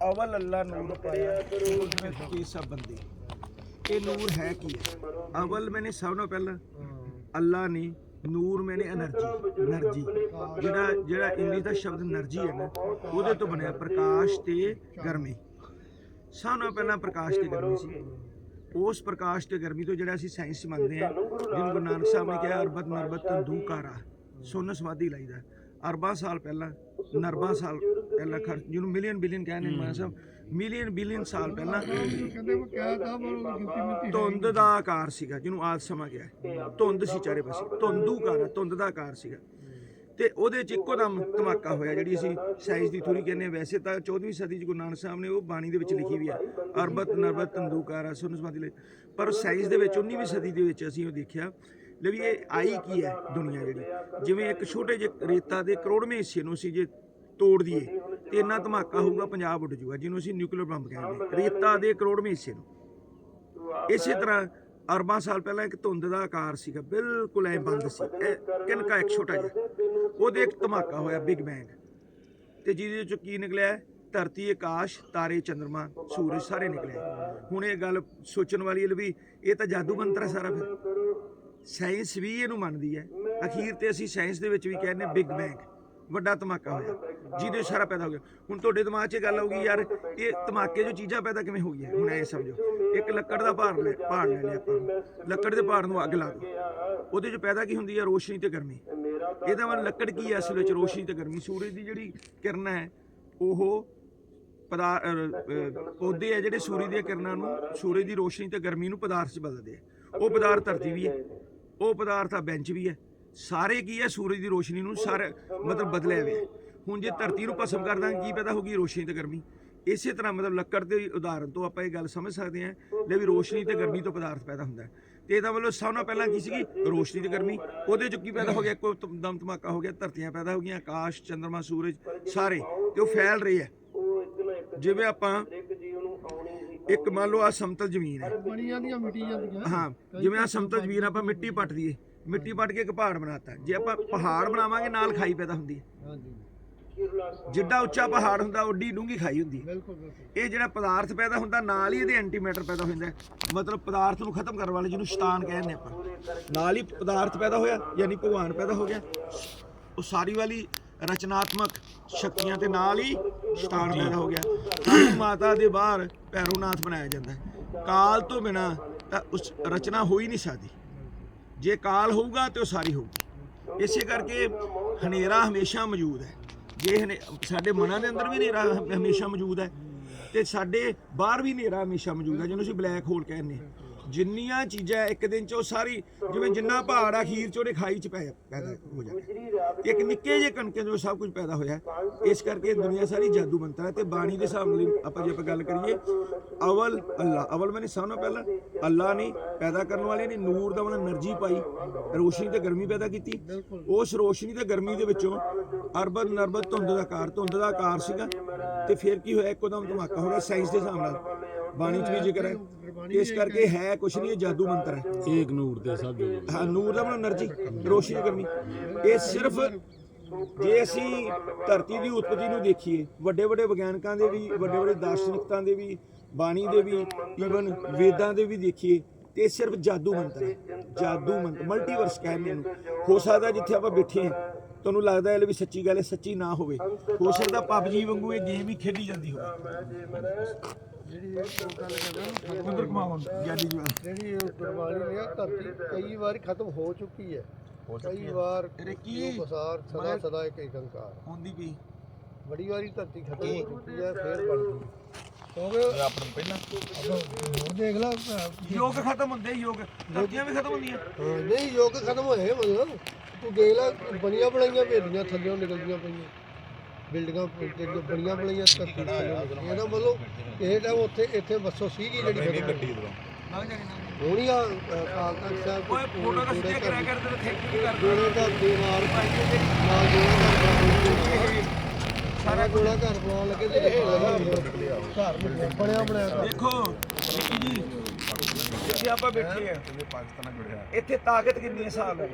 ਅਵਲ ਅੱਲਾ ਨੂਰ ਪਾਇਆ ਕੁਦਰਤ ਕੀ ਸਭ ਬੰਦੇ ਇਹ ਨੂਰ ਹੈ ਕੀ ਹੈ? ਅਵਲ ਮੈਨੇ ਸਭ ਤੋਂ ਪਹਿਲਾਂ ਅੱਲਾ ਨੇ, ਨੂਰ ਮੈਨੇ એનર્ਜੀ એનર્ਜੀ ਜਿਹੜਾ ਜਿਹੜਾ ਇੰਗਲਿਸ਼ ਦਾ ਸ਼ਬਦ એનર્ਜੀ ਹੈ ਨਾ, ਉਹਦੇ ਤੋਂ ਬਣਿਆ ਪ੍ਰਕਾਸ਼ ਤੇ ਗਰਮੀ। ਸਭ ਪਹਿਲਾਂ ਪ੍ਰਕਾਸ਼ ਤੇ ਗਰਮੀ ਸੀ। ਉਸ ਪ੍ਰਕਾਸ਼ ਤੇ ਗਰਮੀ ਤੋਂ ਜਿਹੜਾ ਅਸੀਂ ਸਾਇੰਸ ਮੰਨਦੇ ਆ ਜਿਵੇਂ ਗੁਰੂ ਨਾਨਕ ਸਾਹਿਬ ਨੇ ਕਿਹਾ, ਅਰਬਤ ਨਰਬਤ ਤੰਦੂ ਕਾਰਾ ਸੋਨ ਸਮਾਧੀ ਲਾਈਦਾ। ਅਰਬਾਂ ਸਾਲ ਪਹਿਲਾਂ, ਨਰਬਾਂ ਸਾਲ ਪਹਿਲਾਂ ਖਰਚ ਜਿਹਨੂੰ ਮਿਲੀਅਨ ਬਿਲੀਅਨ ਕਹਿੰਦੇ ਨੇ ਮਾਨ ਸਾਹਿਬ ਮਿਲੀਅਨ ਬਿਲੀਅਨ ਸਾਲ ਪਹਿਲਾਂ ਧੁੰਦ ਦਾ ਆਕਾਰ ਸੀਗਾ, ਜਿਹਨੂੰ ਆਦ ਸਮਾਂ ਗਿਆ ਧੁੰਦ ਸੀ ਚਾਰੇ ਪਾਸੇ ਧੁੰਦੂਕਾਰ ਧੁੰਦ ਦਾ ਆਕਾਰ ਸੀਗਾ ਤੇ ਉਹਦੇ ਚ ਇੱਕੋ ਦਮ ਧਮਾਕਾ ਹੋਇਆ, ਜਿਹੜੀ ਅਸੀਂ ਸਾਇੰਸ ਦੀ ਥਿਊਰੀ ਕਹਿੰਦੇ ਹਾਂ। ਵੈਸੇ ਤਾਂ 14ਵੀਂ ਸਦੀ ਚ ਗੁਰੂ ਨਾਨਕ ਸਾਹਿਬ ਨੇ ਉਹ ਬਾਣੀ ਦੇ ਵਿੱਚ ਲਿਖੀ ਵੀ ਆ ਅਰਬਤ, ਨਰਬਤ ਤੰਦੂਕਾਰਾ ਸੁਨ ਸਮਾਧੀ ਲਈ ਪਰ ਸਾਇੰਸ ਦੇ ਵਿੱਚ 19ਵੀਂ ਸਦੀ ਦੇ ਵਿੱਚ ਅਸੀਂ ਉਹ ਦੇਖਿਆ ਲੈ ਵੀ ਇਹ ਆਈ ਕੀ ਹੈ ਦੁਨੀਆ ਜਿਹੜੀ? ਜਿਵੇਂ ਇੱਕ ਛੋਟੇ ਜਿਹੇ ਰੇਤਾ ਦੇ ਕਰੋੜਵੇਂ ਹਿੱਸੇ ਨੂੰ ਅਸੀਂ ਜੇ ਤੋੜ ਦਈਏ, ਤੇ ਇੰਨਾ ਧਮਾਕਾ ਹੋਊਗਾ, ਪੰਜਾਬ ਉੱਡ ਜਾਊਗਾ, ਜਿਹਨੂੰ ਅਸੀਂ ਨਿਊਕਲੀਅਰ ਬੰਬ ਕਹਿੰਦੇ ਹਾਂ। ਰੇਤਾ ਦੇ ਕਰੋੜਵੇਂ ਹਿੱਸੇ ਨੂੰ। ਇਸੇ ਤਰ੍ਹਾਂ ਅਰਬਾਂ ਸਾਲ ਪਹਿਲਾਂ ਇੱਕ ਧੁੰਦ ਦਾ ਆਕਾਰ ਸੀਗਾ, ਬਿਲਕੁਲ ਐ ਬੰਦ ਸੀ ਇਹ ਕਿਨਕਾ ਇੱਕ ਛੋਟਾ ਜਿਹਾ। ਉਹਦੇ ਇੱਕ ਧਮਾਕਾ ਹੋਇਆ ਬਿਗ ਬੈਂਗ ਤੇ ਜਿਹਦੇ ਚੋਂ ਕੀ ਨਿਕਲਿਆ? ਧਰਤੀ, ਆਕਾਸ਼, ਤਾਰੇ ਚੰ드ਰਮਾ ਸੂਰਜ ਸਾਰੇ ਨਿਕਲੇ। ਹੁਣ ਇਹ ਗੱਲ ਸੋਚਣ ਵਾਲੀ ਹੈ ਵੀ ਇਹ ਤਾਂ ਜਾਦੂ ਮੰਤਰ ਹੈ ਸਾਰਾ ਫਿਰ। ਸਾਇੰਸ ਵੀ ਇਹਨੂੰ ਮੰਨਦੀ ਹੈ। ਅਖੀਰ ਤੇ ਅਸੀਂ ਸਾਇੰਸ ਦੇ ਵਿੱਚ ਵੀ ਕਹਿੰਦੇ ਬਿਗ ਬੈਂਗ। ਵੱਡਾ ਧਮਾਕਾ ਹੋਇਆ। ਜਿਹਦੇ ਸਾਰਾ ਪੈਦਾ ਹੋ ਗਿਆ। ਹੁਣ ਤੁਹਾਡੇ ਦਿਮਾਗ 'ਚ ਇਹ ਗੱਲ ਆਊਗੀ ਯਾਰ ਇਹ ਧਮਾਕੇ ਜੋ ਚੀਜ਼ਾਂ ਪੈਦਾ ਕਿਵੇਂ ਹੋ ਗਈਆਂ? ਹੁਣ ਇਹ ਸਮਝੋ। ਇੱਕ ਲੱਕੜ ਦਾ ਭਾਰ ਲੈ ਭਾਰ ਲੈ ਲਿਆ ਆਪਾਂ। ਲੱਕੜ ਦੇ ਭਾਰ ਨੂੰ ਅੱਗ ਲਾ ਦਿਓ। ਉਹਦੇ 'ਚ ਪੈਦਾ ਕੀ ਹੁੰਦੀ ਹੈ? ਰੋਸ਼ਨੀ ਤੇ ਗਰਮੀ। ਇਹਦਾ ਮਤਲਬ ਲੱਕੜ ਕੀ ਹੈ? ਅਸਲ ਵਿੱਚ ਰੋਸ਼ਨੀ ਤੇ ਗਰਮੀ। ਸੂਰਜ ਦੀ ਜਿਹੜੀ ਕਿਰਨ ਹੈ ਉਹ ਪਦਾਰ ਪੌਦੇ ਆ ਜਿਹੜੇ ਸੂਰਜ ਦੀਆਂ ਕਿਰਨਾਂ ਨੂੰ ਸੂਰਜ ਦੀ ਰੋਸ਼ਨੀ ਤੇ ਗਰਮੀ ਨੂੰ ਪਦਾਰਥ 'ਚ ਬਦਲਦੇ ਆ। ਉਹ ਪਦਾਰਥ ਧਰਤੀ ਵੀ ਹੈ। ਉਹ ਪਦਾਰਥ ਆ, ਬੈਂਚ ਵੀ ਹੈ। ਸਾਰੇ ਕੀ ਹੈ, ਸੂਰਜ ਦੀ ਰੋਸ਼ਨੀ ਨੂੰ ਸਾਰੇ ਮਤਲਬ ਬਦਲਿਆ ਹੋਇਆ ਹੁਣ ਜੇ ਧਰਤੀ ਨੂੰ ਭਸਮ ਕਰ ਦਾਂਗੇ, ਕੀ ਪੈਦਾ ਹੋਗੀ ਰੋਸ਼ਨੀ ਤੇ ਗਰਮੀ। ਇਸੇ ਤਰ੍ਹਾਂ ਮਤਲਬ ਲੱਕੜ ਦੇ ਉਦਾਹਰਨ ਤੋਂ ਆਪਾਂ ਇਹ ਗੱਲ ਸਮਝ ਸਕਦੇ ਹਾਂ ਲੈ ਵੀ ਰੋਸ਼ਨੀ ਤੇ ਗਰਮੀ ਤੋਂ ਪਦਾਰਥ ਪੈਦਾ ਹੁੰਦਾ ਹੈ। ਤੇ ਇਹਦਾ ਮਤਲਬ ਸਭ ਤੋਂ ਪਹਿਲਾਂ ਕੀ ਸੀਗੀ? ਰੋਸ਼ਨੀ ਤੇ ਗਰਮੀ। ਉਹਦੇ 'ਚੋਂ ਕੀ ਪੈਦਾ ਹੋ ਗਿਆ? ਕੋਈ ਦਮ ਧਮਾਕਾ ਹੋ ਗਿਆ, ਧਰਤੀਆਂ ਪੈਦਾ ਹੋ ਗਈਆਂ, ਆਕਾਸ਼, ਚੰਦਰਮਾ, ਸੂਰਜ, ਸਾਰੇ। ਤੇ ਉਹ ਫੈਲ ਰਹੇ ਹੈ ਜਿਵੇਂ ਆਪਾਂ ਇੱਕ ਮੰਨ ਲਓ ਆ ਸਮਤਲ ਜ਼ਮੀਨ ਹੈ। ਬਣੀ ਜਾਂਦੀਆਂ ਮਿਟੀ ਜਾਂਦੀਆਂ ਹਾਂ ਜਿਵੇਂ ਆ ਸਮਤਲ ਜ਼ਮੀਨ ਆਪਾਂ ਮਿੱਟੀ ਪੱਟ ਦਈਏ। ਮਿੱਟੀ ਪੱਟ ਕੇ ਇੱਕ ਪਹਾੜ ਬਣਾਤਾ। ਜੇ ਆਪਾਂ ਪਹਾੜ ਬਣਾਵਾਂਗੇ ਨਾਲ ਖਾਈ ਪੈਦਾ ਹੁੰਦੀ ਹੈ। ਹਾਂਜੀ। ਜਿੱਡਾ ਉੱਚਾ ਪਹਾੜ ਹੁੰਦਾ ਓਡੀ ਡੂੰਗੀ ਖਾਈ ਹੁੰਦੀ ਹੈ। ਇਹ ਜਿਹੜਾ ਪਦਾਰਥ ਪੈਦਾ ਹੁੰਦਾ ਨਾਲ ਹੀ ਇਹਦੇ ਐਂਟੀਮੈਟਰ ਪੈਦਾ ਹੋ ਜਾਂਦਾ ਹੈ। ਮਤਲਬ ਪਦਾਰਥ ਨੂੰ ਖਤਮ ਕਰਨ ਵਾਲੇ ਜਿਹਨੂੰ ਸ਼ੈਤਾਨ ਕਹਿੰਦੇ ਆਪਾਂ। ਨਾਲ ਹੀ ਪਦਾਰਥ ਪੈਦਾ ਹੋਇਆ ਯਾਨੀ ਭਗਵਾਨ ਪੈਦਾ ਹੋ ਗਿਆ। ਉਹ ਸਾਰੀ ਵਾਲੀ ਰਚਨਾਤਮਕ ਸ਼ਕਤੀਆਂ ਤੇ ਨਾਲ ਹੀ ਸ਼ੈਤਾਨ ਪੈਦਾ ਹੋ ਗਿਆ। ਤਾਂ ਮਾਤਾ ਦੇ ਬਾਹਰ ਭੈਰੋਨਾਥ ਬਣਾਇਆ ਜਾਂਦਾ ਹੈ। ਕਾਲ ਤੋਂ ਬਿਨਾ ਤਾਂ ਉਸ ਰਚਨਾ ਹੋ ਹੀ ਨਹੀਂ ਸਕਦੀ। ਜੇ ਕਾਲ ਹੋਊਗਾ ਤੇ ਉਹ ਸਾਰੀ ਹੋਊਗੀ। ਇਸੇ ਕਰਕੇ ਹਨੇਰਾ ਹਮੇਸ਼ਾ ਮੌਜੂਦ ਹੈ। ਜੇ ਹਨੇ- ਸਾਡੇ ਮਨਾਂ ਦੇ ਅੰਦਰ ਵੀ ਹਨੇਰਾ ਹਮੇਸ਼ਾ ਮੌਜੂਦ ਹੈ ਤੇ ਸਾਡੇ ਬਾਹਰ ਵੀ ਹਨੇਰਾ ਹਮੇਸ਼ਾ ਮੌਜੂਦ ਹੈ, ਜਿਹਨੂੰ ਅਸੀਂ ਬਲੈਕ ਹੋਲ ਕਹਿੰਦੇ ਹਾਂ। ਜਿੰਨੀਆਂ ਚੀਜ਼ਾਂ ਇੱਕ ਦਿਨ ਚ ਉਹ ਸਾਰੀ ਜਿਵੇਂ ਜਿੰਨਾ ਪਹਾੜ ਆ ਖੀਰ ਚ ਉਹਦੇ ਖਾਈ ਚ ਪੈ- ਪੈਦਾ ਹੋ ਜਾਂਦਾ। ਇੱਕ ਨਿੱਕੇ ਜਿਹੇ ਕਣਕੇ ਜੋ ਸਭ ਕੁਝ ਪੈਦਾ ਹੋਇਆ। ਇਸ ਕਰਕੇ ਦੁਨੀਆ ਸਾਰੀ ਜਾਦੂ ਮੰਤਰ ਹੈ ਤੇ ਬਾਣੀ ਦੇ ਹਿਸਾਬ ਨਾਲ ਆਪਾਂ ਜੇ ਆਪਾਂ ਗੱਲ ਕਰੀਏ ਅਵਲ ਅੱਲਾ ਅਵਲ ਮੈਨੇ ਸਭ ਤੋਂ ਪਹਿਲਾਂ ਅੱਲਾ ਨੇ ਪੈਦਾ ਕਰਨ ਵਾਲੇ ਨੇ ਨੂਰ ਦਾ ਉਹਨਾਂ એનર્ਜੀ ਪਾਈ ਰੋਸ਼ਨੀ ਤੇ ਗਰਮੀ ਪੈਦਾ ਕੀਤੀ। ਉਸ ਰੋਸ਼ਨੀ ਤੇ ਗਰਮੀ ਦੇ ਵਿੱਚੋਂ ਅਰਬਦ ਨਰਬਦ ਧੁੰਦ ਦਾ ਆਕਾਰ ਧੁੰਦ ਦਾ ਆਕਾਰ ਸੀਗਾ ਤੇ ਫਿਰ ਕੀ ਹੋਇਆ? ਇੱਕੋ ਦਮ ਧਮਾਕਾ ਹੋ ਗਿਆ ਸਾਇੰਸ ਦੇ ਹਿਸਾਬ ਨਾਲ। ਬਾਣੀ 'ਚ ਵੀ ਜ਼ਿਕਰ ਹੈ। ਇਸ ਕਰਕੇ ਹੈ ਕੁਛ ਨਹੀਂ ਇਹ ਜਾਦੂ ਮੰਤਰ ਹੈ। ਏਕ ਨੂਰ ਦੇ ਸਭ ਜੋਗ ਹਾਂ ਨੂਰ ਦਾ ਮਤਲਬ એનર્ਜੀ ਰੋਸ਼ਨੀ ਕਰਨੀ ਇਹ ਸਿਰਫ ਜੇ ਅਸੀਂ ਧਰਤੀ ਦੀ ਉਤਪਤੀ ਨੂੰ ਦੇਖੀਏ ਵੱਡੇ ਵੱਡੇ ਵਿਗਿਆਨਕਾਂ ਦੇ ਵੀ ਵੱਡੇ ਵੱਡੇ ਦਾਰਸ਼ਨਿਕਤਾਂ ਦੇ ਵੀ ਬਾਣੀ ਦੇ ਵੀ ਈਵਨ ਵੇਦਾਂ ਦੇ ਵੀ ਦੇਖੀਏ ਤੇ ਸਿਰਫ ਜਾਦੂ ਮੰਤਰ ਹੈ। ਜਾਦੂ ਮੰਤਰ ਮਲਟੀਵਰਸ ਕਹਿੰਦੇ ਨੇ ਹੋ ਸਕਦਾ ਜਿੱਥੇ ਆਪਾਂ ਬੈਠੇ ਹਾਂ ਤੁਹਾਨੂੰ ਲੱਗਦਾ ਹੈ ਵੀ ਸੱਚੀ ਗੱਲ ਹੈ ਸੱਚੀ ਨਾ ਹੋਵੇ। ਹੋ ਸਕਦਾ ਪਬਜੀ ਵਾਂਗੂ ਇਹ ਗੇਮ ਹੀ ਖੇਡੀ ਜਾਂਦੀ ਹੋਵੇ। ਜਿਹੜੀ ਇਹ ਉਹ ਗੱਲ ਕਹਿੰਦਾ ਨਾ ਉਧਰ ਕਮਾਉਂ ਜਾਦੀ ਜਵਾਨ ਜਿਹੜੀ ਇਹ ਗੁਰਬਾਣੀ ਹੈ ਧਰਤੀ ਕਈ ਵਾਰ ਖਤਮ ਹੋ ਚੁੱਕੀ ਹੈ। ਕਈ ਵਾਰ ਅਰੇ ਕੀ? ਬਸਾਰ ਸਦਾ ਸਦਾ ਇੱਕ ਏਕੰਕਾਰ। ਹੁੰਦੀ ਵੀ ਬੜੀ ਵਾਰੀ ਧਰਤੀ ਖਤਮ ਹੋ ਚੁੱਕੀ ਹੈ ਫੇਰ ਬਣ ਗਈ। ਕਿਉਂਕਿ ਆਪਣਾ ਪਹਿਲਾਂ ਹੁਣ ਦੇਖ ਲਾ ਯੋਗ ਖਤਮ ਹੁੰਦੇ ਯੋਗ ਧਰਤੀਆਂ ਵੀ ਖਤਮ ਹੁੰਦੀਆਂ। ਨਹੀਂ ਯੁੱਗ ਖਤਮ ਹੋਏ ਮਤਲਬ ਤੂੰ ਦੇਖ ਲੈ ਬਣੀਆਂ ਬਣਾਈਆਂ ਵੇਲੀਆਂ ਥੱਲਿਓਂ ਨਿਕਲਦੀਆਂ ਪਈਆਂ। ਬਿਲਡਿੰਗਾਂ ਬਣੀਆਂ ਥੱਲੇ ਨਿਕਲਦੀਆਂ ਇਹਦਾ ਮਤਲਬ ਇਹ ਟਾਈਮ ਉੱਥੇ ਇੱਥੇ ਬੱਸੋ ਸੀਗੀ ਜਿਹੜੀ ਜਾਣੀ ਨਾ ਹੋਣੀ ਆ ਕਾਲ ਤੱਕ ਸਾਹਿਬ ਓਏ ਫੋਟੋ ਦਾ ਸਟੇ ਕਰਿਆ ਕਰ ਤੇ ਥੈਂਕ ਯੂ ਕਰ ਗੋਲੇ ਦਾ ਦੇ ਨਾਲ ਨਾਲ ਗੋਲਾ ਘਰ ਸਾਰਾ ਗੋਲਾ ਘਰ ਬਣਾਉਣ ਲੱਗੇ ਤੇ ਘਰ ਬਣਿਆ। ਬਣਾਇਆ। ਦੇਖੋ ਜੀ ਜਿੱਥੇ ਆਪਾਂ ਬੈਠੇ ਆ। ਇੱਥੇ ਤਾਕਤ ਕਿੰਨੀ ਹੈ ਸਾਲ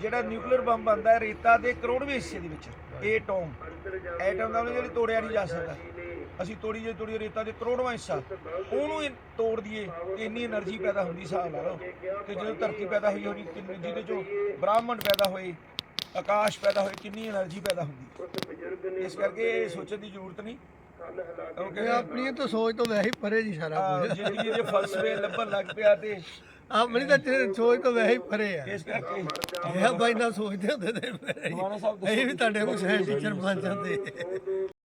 ਜਿਹੜਾ ਨਿਊਕਲੀਅਰ ਬੰਬ ਬੰਦਾ ਹੈ ਰੇਤਾ ਦੇ ਕਰੋੜਵੇਂ ਹਿੱਸੇ ਦੇ ਵਿੱਚ। ਏਟਮ ਐਟਮ ਦਾ ਜਿਹੜੀ ਤੋੜਿਆ ਨਹੀਂ ਜਾ ਸਕਦਾ। ਅਸੀਂ ਤੋੜੀ ਜੇ ਤੋੜੀ ਰੇਤਾ ਦੇ ਕਰੋੜਵਾਂ ਹਿੱਸਾ। ਉਹਨੂੰ ਤੋੜ ਦਈਏ ਇੰਨੀ એનર્ਜੀ ਪੈਦਾ ਹੁੰਦੀ ਹਿਸਾਬ ਨਾਲ। ਤੇ ਜਦੋਂ ਧਰਤੀ ਪੈਦਾ ਹੋਈ ਹੋਣੀ ਜਿਹਦੇ ਚੋਂ ਬ੍ਰਾਹਮਣ ਪੈਦਾ ਹੋਏ ਆਕਾਸ਼ ਪੈਦਾ ਹੋਏ ਕਿੰਨੀ એનર્ਜੀ ਪੈਦਾ ਹੁੰਦੀ ਇਸ ਕਰਕੇ ਇਹ ਸੋਚਣ ਦੀ ਜ਼ਰੂਰਤ ਨਹੀਂ। ਕਿਉਂਕਿ ਇਹ ਆਪਣੀ ਤਾਂ ਸੋਚ ਤੋਂ ਵੈਸੇ ਹੀ ਪਰੇ ਜੀ ਸਾਰਾ ਕੁਝ ਜ਼ਿੰਦਗੀ ਦੇ ਫਲਸਫੇ ਲੱਭਣ ਲੱਗ ਪਿਆ ਤੇ ਆਪਣੀ ਤਾਂ ਚ- ਸੋਚ ਤੋਂ ਵੈਸੇ ਹੀ ਪਰੇ ਆ। ਇਸ ਕਰਕੇ। ਇਹ ਬਾਈ ਨਾਲ ਸੋਚਦੇ ਹੁੰਦੇ ਤੇ ਮਾਨਾ ਸਾਹਿਬ ਅਸੀਂ ਵੀ ਤੁਹਾਡੇ ਕੋਲ ਸਾਇੰਸ ਟੀਚਰ ਬਣ ਜਾਂਦੇ।